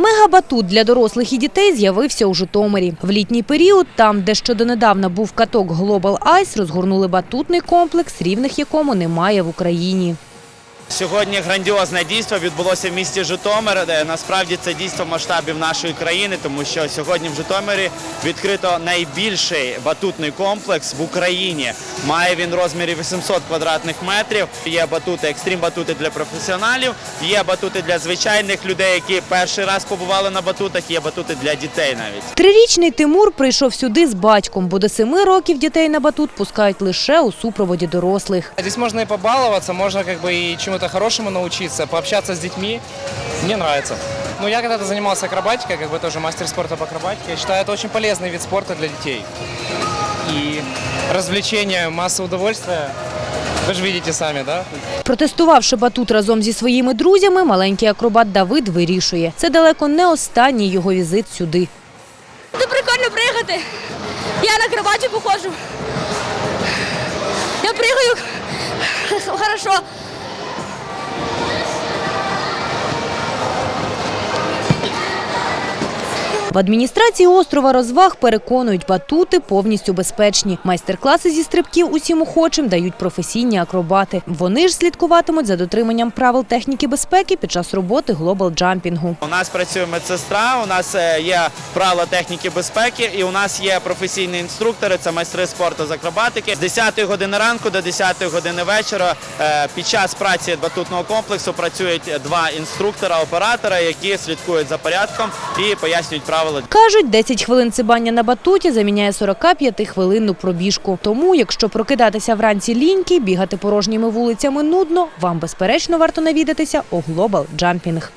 Мегабатут для дорослих і дітей з'явився у Житомирі. В літній період, там, де ще донедавна був каток Global Ice, розгорнули батутний комплекс, рівних якому немає в Україні. Сьогодні грандіозне дійство відбулося в місті Житомир. де Насправді це дійство масштабів нашої країни, тому що сьогодні в Житомирі відкрито найбільший батутний комплекс в Україні. Має він розмірі 800 квадратних метрів. Є батути, екстрім батути для професіоналів, є батути для звичайних людей, які перший раз побували на батутах. Є батути для дітей навіть. Трирічний Тимур прийшов сюди з батьком, бо до семи років дітей на батут пускають лише у супроводі дорослих. Здесь можно и побаловаться, можно как бы и чему-то хорошему научиться, пообщаться с детьми. Мне нравится. Ну, я когда-то занимался акробатикой, как бы тоже мастер спорта по акробатике. Я считаю, это очень полезный вид спорта для детей. И развлечение, масса удовольствия. Вы же видите сами, да? Протестувавши батут разом зі своїми друзями, маленький акробат Давид вирішує. Це далеко не останній його візит сюди. Це прикольно пригати. Я на кроваті походжу. Я пригаю хорошо. В адміністрації острова розваг переконують, батути повністю безпечні. Майстер-класи зі стрибків усім охочим дають професійні акробати. Вони ж слідкуватимуть за дотриманням правил техніки безпеки під час роботи глобал-джампінгу. У нас працює медсестра, у нас е, є правила техніки безпеки, і у нас є професійні інструктори, це майстри спорту з акробатики. З 10 години ранку до 10 години вечора е, під час праці батутного комплексу працюють два інструктора-оператора, які слідкують за порядком і пояснюють правила. Кажуть, 10 хвилин цибання на батуті заміняє 45-хвилинну пробіжку. Тому, якщо прокидатися вранці ліньки, бігати порожніми вулицями нудно, вам безперечно варто навідатися у глобал джампінг.